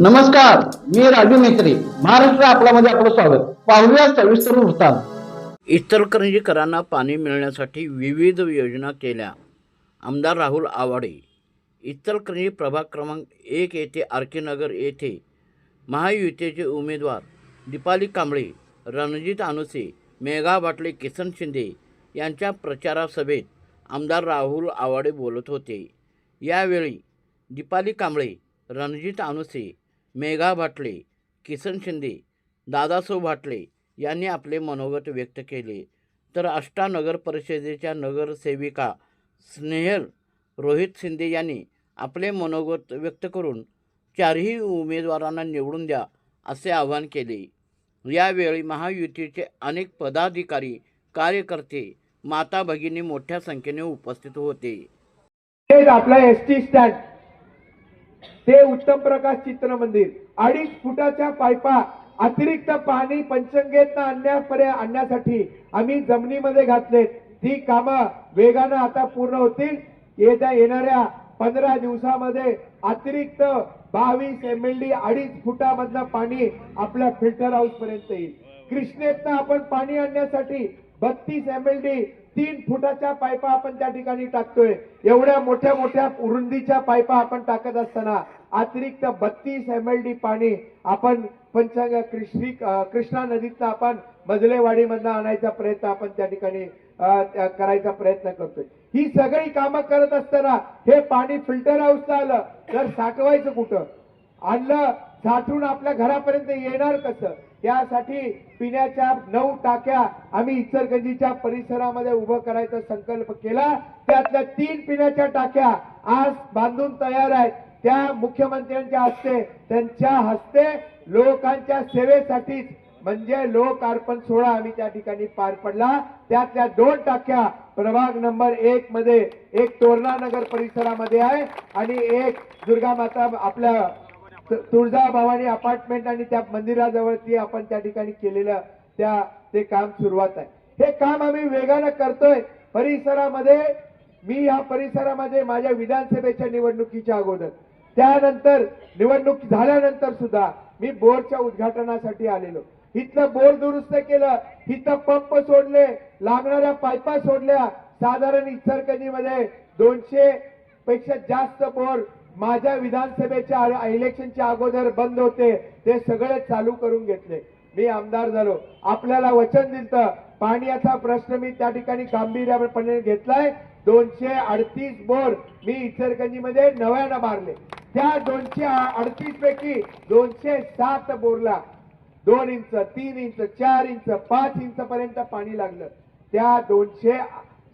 नमस्कार मी राजू मेत्री महाराष्ट्र आपल्यामध्ये आपलं स्वागत. पाहूया सविस्तर वृत्तांत. इचलकरंजीकरांना पाणी मिळण्यासाठी विविध योजना केल्या. आमदार राहुल आवाडे. इचलकरंजी प्रभाग क्रमांक एक येथे आर के नगर येथे महायुतीचे उमेदवार दीपाली कांबळे रणजित अनुसे मेघा बाटले किसन शिंदे यांच्या प्रचारा सभेत आमदार राहुल आवाडे बोलत होते. यावेळी दीपाली कांबळे रणजित अनुसे मेघा भाटले किसन शिंदे दादासाहेब भाटले यांनी आपले मनोगत व्यक्त केले. तर आष्टा नगर परिषदेच्या नगरसेविका स्नेहल रोहित शिंदे यांनी आपले मनोगत व्यक्त करून चारही उमेदवारांना निवडून द्या असे आवाहन केले. यावेळी महायुतीचे अनेक पदाधिकारी कार्यकर्ते माता भगिनी मोठ्या संख्येने उपस्थित होते. आपला एस टी स्टँड. ते उत्तम प्रकाश चित्र मंदिर अडीच फुटाच्या पायपा अतिरिक्त पाणी पंचंगेत आणण्यापर्यंत आणण्यासाठी आम्ही जमिनीमध्ये घातलेत. ती कामं वेगानं आता पूर्ण होतील. येत्या येणाऱ्या पंधरा दिवसामध्ये अतिरिक्त बावीस एम एल डी अडीच फुटामधलं पाणी आपल्या फिल्टर हाऊस पर्यंत येईल. कृष्णेतनं आपण पाणी आणण्यासाठी बत्तीस एम एल डी तीन फुटाच्या पायपा आपण त्या ठिकाणी टाकतोय. एवढ्या मोठ्या मोठ्या रुंदीच्या पायपा आपण टाकत असताना अतिरिक्त बत्तीस एम एल डी पाणी आपण पंचांग कृष्णी कृष्णा नदीतनं आपण मजलेवाडीमधनं आणायचा प्रयत्न आपण त्या ठिकाणी करायचा प्रयत्न करतोय. ही सगळी कामं करत असताना हे पाणी फिल्टर हाऊसला आलं तर साठवायचं कुठं? आणलं साठवून आपल्या घरापर्यंत येणार कसं? यासाठी पिण्याच्या नऊ टाक्या आम्ही इचलकरंजीच्या परिसरामध्ये उभं करायचा संकल्प केला. त्यातल्या तीन पिण्याच्या टाक्या आज बांधून तयार आहेत. त्या मुख्यमंत्र्यांच्या हस्ते त्यांच्या हस्ते लोकांच्या सेवेसाठीच म्हणजे लोक अर्पण सोहळा आम्ही त्या ठिकाणी पार पडला. त्यातल्या दोन टाक्या प्रभाग नंबर एक मध्ये एक तोरणा नगर परिसरामध्ये आहे आणि एक दुर्गा माता आपल्या तुळजा भवानी अपार्टमेंट आणि त्या मंदिराजवळती आपण त्या ठिकाणी केलेलं त्या ते काम सुरुवात आहे. हे काम आम्ही वेगानं करतोय. परिसरामध्ये मी या परिसरामध्ये माझ्या विधानसभेच्या निवडणुकीच्या अगोदर. त्यानंतर निवडणूक झाल्यानंतर सुद्धा मी बोरच्या उद्घाटनासाठी आलेलो. इथलं बोर दुरुस्त केलं इथं पंप सोडले लागणाऱ्या पायपा सोडल्या. साधारण इचलकरंजीमध्ये दोनशे पेक्षा जास्त बोर माझ्या विधानसभेच्या इलेक्शनच्या अगोदर बंद होते. ते सगळे चालू करून घेतले. मी आमदार झालो. आपल्याला वचन दिलं पाण्याचा प्रश्न मी त्या ठिकाणी गांभीर्यापणे घेतलाय. दोनशे अडतीस बोर मी इचलकरंजीमध्ये नव्यानं मारले. त्या दोनशे अडतीस पैकी दोनशे सात बोरला दोन इंच तीन इंच चार इंच पाच इंच पर्यंत पाणी लागलं. त्या दोनशे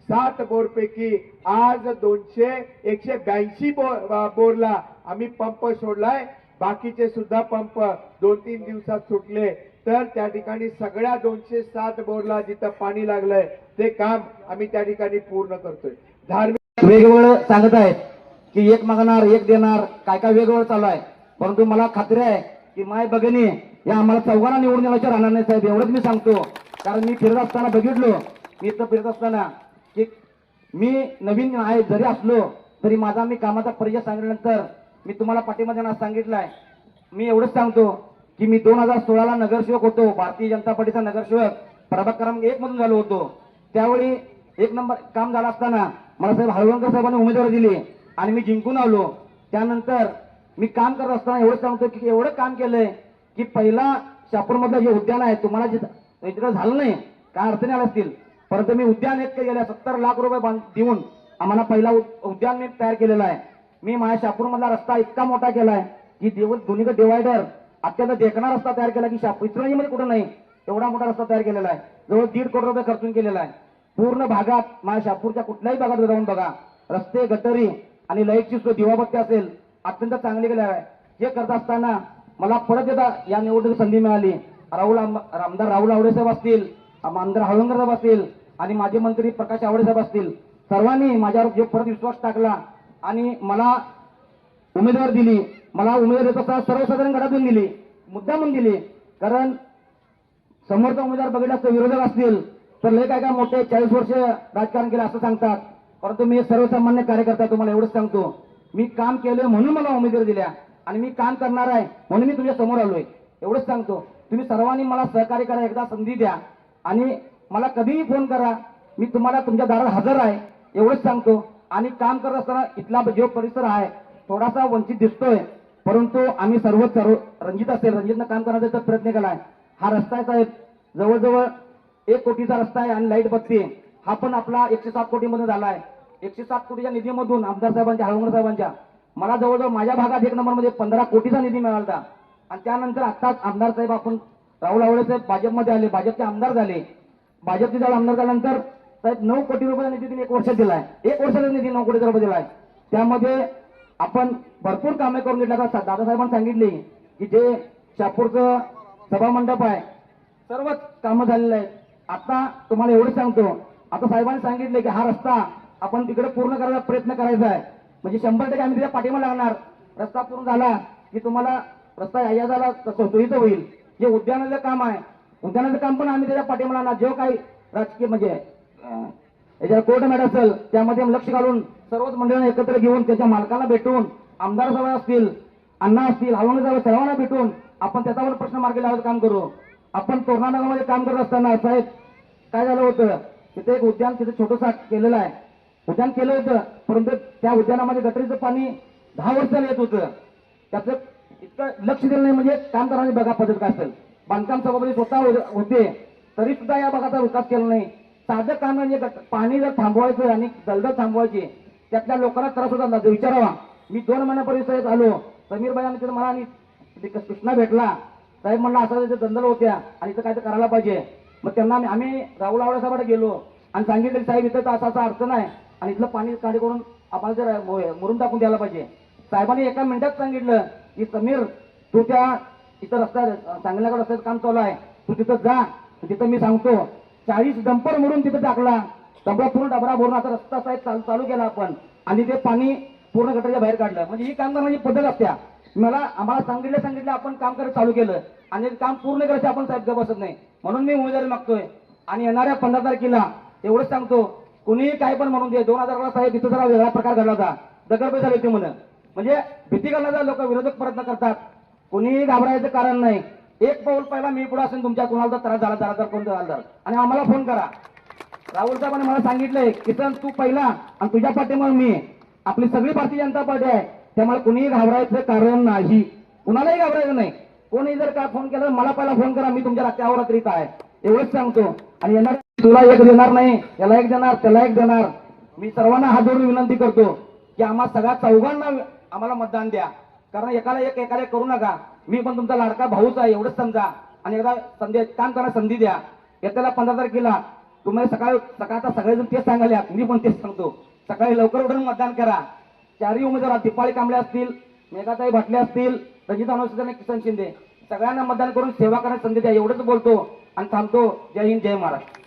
सात बोर पैकी आज दोनशे एकशे ब्याऐंशी बोर बोरला आम्ही पंप सोडलाय. बाकीचे सुद्धा पंप दोन तीन दिवसात सुटले. तर त्या ठिकाणी सगळ्या दोनशे सात बोरला जिथं पाणी लागलंय ते काम आम्ही त्या ठिकाणी पूर्ण करतोय. धार्मिक वेगवेगळं सांगत आहेत. की एक मागणार एक देणार काय काय वेगवेगळं चालू आहे. परंतु मला खात्री आहे की माय भगिनी या आम्हाला चौघांना निवडून देण्याच्या राहणार नाही साहेब एवढंच मी सांगतो. कारण मी फिरत असताना बघितलो मी इथं फिरत असताना की मी नवीन आहे जरी असलो तरी माझा मी कामाचा परिचय सांगितल्यानंतर मी तुम्हाला पाठीमध्ये सांगितलं सांगितलंय. मी एवढंच सांगतो की मी दोन हजार सोळाला नगरसेवक होतो भारतीय जनता पार्टीचा नगरसेवक. प्रभाग क्रमांक एक मधून झालो होतो. त्यावेळी एक नंबर काम झालं असताना मला साहेब हळवणकर साहेबांनी उमेदवारी दिली. आणि मी जिंकून आलो. त्यानंतर मी काम करत असताना एवढं सांगतो की एवढं काम केलंय की पहिला शापूरमधलं जे उद्यान आहे तुम्हाला जिथं इतकं झालं नाही काय अडचणी आल्या असतील? परंतु मी उद्यान एक गेल्या सत्तर लाख रुपये बांध- देऊन आम्हाला पहिला उद- उद्यान मी तयार केलेला आहे. मी माझ्या शापूरमधला रस्ता इतका मोठा केलाय की देव दोन्हीकडे डिवायडर अत्यंत देखणा रस्ता तयार केला की शापूर इतरांमध्ये कुठं नाही एवढा मोठा रस्ता तयार केलेला आहे. जवळ दीड कोटी रुपये खर्चून केलेला आहे. पूर्ण भागात माझ्या शापूरच्या कुठल्याही भागात जाऊन बघा. रस्ते गटरी आणि लयची सोय दिवाबत्ती असेल अत्यंत चांगली केली आहे हे करत असताना मला परत एकदा या निवडणुकीची संधी मिळाली. राहुल आमदार राहुल आवडे साहेब असतील आमदार हळवंकर साहेब असतील आणि माजी मंत्री प्रकाश आवडे साहेब असतील सर्वांनी माझ्यावर जो परत विश्वास टाकला आणि मला उमेदवार दिली. मला उमेदवार देत असताना सर्वसाधारण गटातून दिली मुद्दा म्हणून दिली. कारण समोरचा उमेदवार बघितला तर विरोधक असतील तर लय काय काय मोठे चाळीस वर्ष राजकारण केलं असं सांगतात. परंतु मी सर्वसामान्य कार्यकर्ता तुम्हाला एवढंच सांगतो. मी काम केलं म्हणून मला उमेदवारी दिल्या आणि मी काम करणार आहे म्हणून मी तुझ्या समोर आलोय. एवढंच सांगतो. तुम्ही सर्वांनी मला सहकार्य करा एकदा संधी द्या आणि मला कधीही फोन करा. मी तुम्हाला तुमच्या दारात हजर आहे एवढंच सांगतो. आणि काम करत असताना इथला जो परिसर आहे थोडासा वंचित दिसतोय. परंतु आम्ही सर्व सर्व रणजित असेल रणजितनं काम करण्याचा प्रयत्न केलाय. हा रस्ता आहे साहेब जवळजवळ एक कोटीचा रस्ता आहे आणि लाइट बत्ती आहे. हा पण आपला एकशे सात कोटीमध्ये झाला आहे एकशे सात कोटीच्या निधीमधून आमदार साहेबांच्या हळवंगर साहेबांच्या मला जवळजवळ माझ्या भागात एक नंबरमध्ये पंधरा कोटीचा निधी मिळाला होता आणि त्यानंतर आत्ताच आमदार साहेब आपण राहुल आवळे साहेब भाजपमध्ये आले भाजपचे आमदार झाले. भाजपचे जेव्हा आमदार झाल्यानंतर साहेब नऊ कोटी रुपयाचा निधी त्यांनी एक वर्षात दिलाय. एक वर्षाचा निधी नऊ कोटी रुपये दिलाय. त्यामध्ये आपण भरपूर कामे करून दिली आता दादासाहेबांनी सांगितले की जे शापूरचं सभामंडप आहे सर्वच कामं झालेलं आहे आता तुम्हाला एवढं सांगतो आता साहेबांनी सांगितले की हा रस्ता आपण तिकडे पूर्ण करायचा प्रयत्न करायचा आहे. म्हणजे शंभर टक्के आम्ही त्याच्या पाठिंबा लागणार. रस्ता पूर्ण झाला की तुम्हाला रस्ता या झाला तसं सोयीचं होईल. जे उद्यानाचं काम आहे उद्यानाचं काम पण आम्ही त्याच्या पाठिंबा लागणार. जो काही राजकीय म्हणजे अं, याच्या कोर्ट मॅट असेल त्यामध्ये लक्ष घालून सर्वच मंडळांना एकत्र घेऊन त्याच्या मालकाला भेटून आमदार साहेब असतील अण्णा असतील हलवणे साहेब सर्वांना भेटून आपण त्याच्यावर प्रश्न मार्गी लावायचं काम करू. आपण तोरणानगरमध्ये काम करत असताना साहेब काय झालं होतं? तिथे एक उद्यान तिथे छोटंसं केलेलं आहे. उद्यान केलं होतं परंतु त्या उद्यानामध्ये गटरीचं पाणी दहा वर्षाला येत होतं. त्याचं इतकं लक्ष दिलं नाही म्हणजे काम करणारी बघा पद्धत काय असेल. बांधकाम सभापती स्वतः होते तरी सुद्धा या भागाचा विकास केला नाही. साधं काम म्हणजे पाणी जर थांबवायचं आणि दलदल थांबवायची त्यातल्या लोकांना त्रास होता विचारावा. मी दोन महिन्यापूर्वी साहेब आलो. समीर भाई आणि तिथं मला कृष्णा भेटला. साहेब म्हणला असं दंदल होत्या आणि इथं काय तर करायला पाहिजे. मग त्यांना आम्ही- राहुल आवडे गेलो. आणि सांगितलं की साहेब इथं तर असा असा अडचण आहे आणि इथलं पाणी काढे करून आम्हाला जर मुरून टाकून द्यायला पाहिजे. साहेबांनी एका मिनिटात सांगितलं की समीर तू त्या इथं रस्ता सांगण्याकडे रस्त्याचं काम चालू आहे. तू तिथं जा. तिथं मी सांगतो. चाळीस डंपर म्हणून तिथं टाकला. डबरा पूर्ण डबरा भरून आता रस्ता साहेब चालू चालू केला आपण. आणि ते पाणी पूर्ण गटाच्या बाहेर काढलं. म्हणजे ही काम करण्याची पद्धत असत्या. मला आम्हाला सांगितलं सांगितलं आपण काम करायचं चालू केलं. आणि काम पूर्ण करायचं आपण साहेब बसत नाही. म्हणून मी उमेदवारी मागतोय. आणि येणाऱ्या पंधरा तारखेला एवढंच सांगतो कुणीही काय पण म्हणून दे दोन हजार साहेब तिथं जरा वेगळा प्रकार घडला होता. दगडपे झाले ते म्हणून. म्हणजे भीती करण्याचा लोक विरोधक प्रयत्न करतात. कुणीही घाबरायचं कारण नाही. एक पाऊल पहिला मी पुढे असेल तुमच्या कुणाला तर त्रास झाला झाला तर कोण झाला तर. आणि आम्हाला फोन करा. राहुल साहेबांनी मला सांगितलंय किसन तू पहिला आणि तुझ्या पाठीमुळे मी. आपली सगळी भारतीय जनता पार्टी आहे. त्यामुळे कुणीही घाबरायचं कारण नाही. कुणालाही घाबरायचं नाही. कोणी जर का फोन केला मला पहिला फोन करा मी तुमच्या रस्त्यावर करीत आहे. एवढंच सांगतो. आणि येणार तुला एक देणार नाही याला एक देणार त्याला एक देणार. मी सर्वांना हात जोडून विनंती करतो की आम्हा सगळ्या चौघांना आम्हाला मतदान द्या. कारण एकाला एक एकाला करू नका. मी पण तुमचा लाडका भाऊच आहे एवढंच समजा. आणि एकदा संधी काम करा संधी द्या. येत्याला पंधरा तारखेला तुम्ही सकाळी सकाळचा सगळेजण तेच सांगायला मी पण तेच सांगतो. सकाळी लवकर उठून मतदान करा. चारही उमेदवार दिपाळी कांबळे असतील मेघाताई भटले असतील रंजित अनुसूचना किसन शिंदे. सगळ्यांना मतदान करून सेवा करण्याची संधी द्या एवढंच बोलतो आणि थांबतो. जय हिंद जय महाराष्ट्र.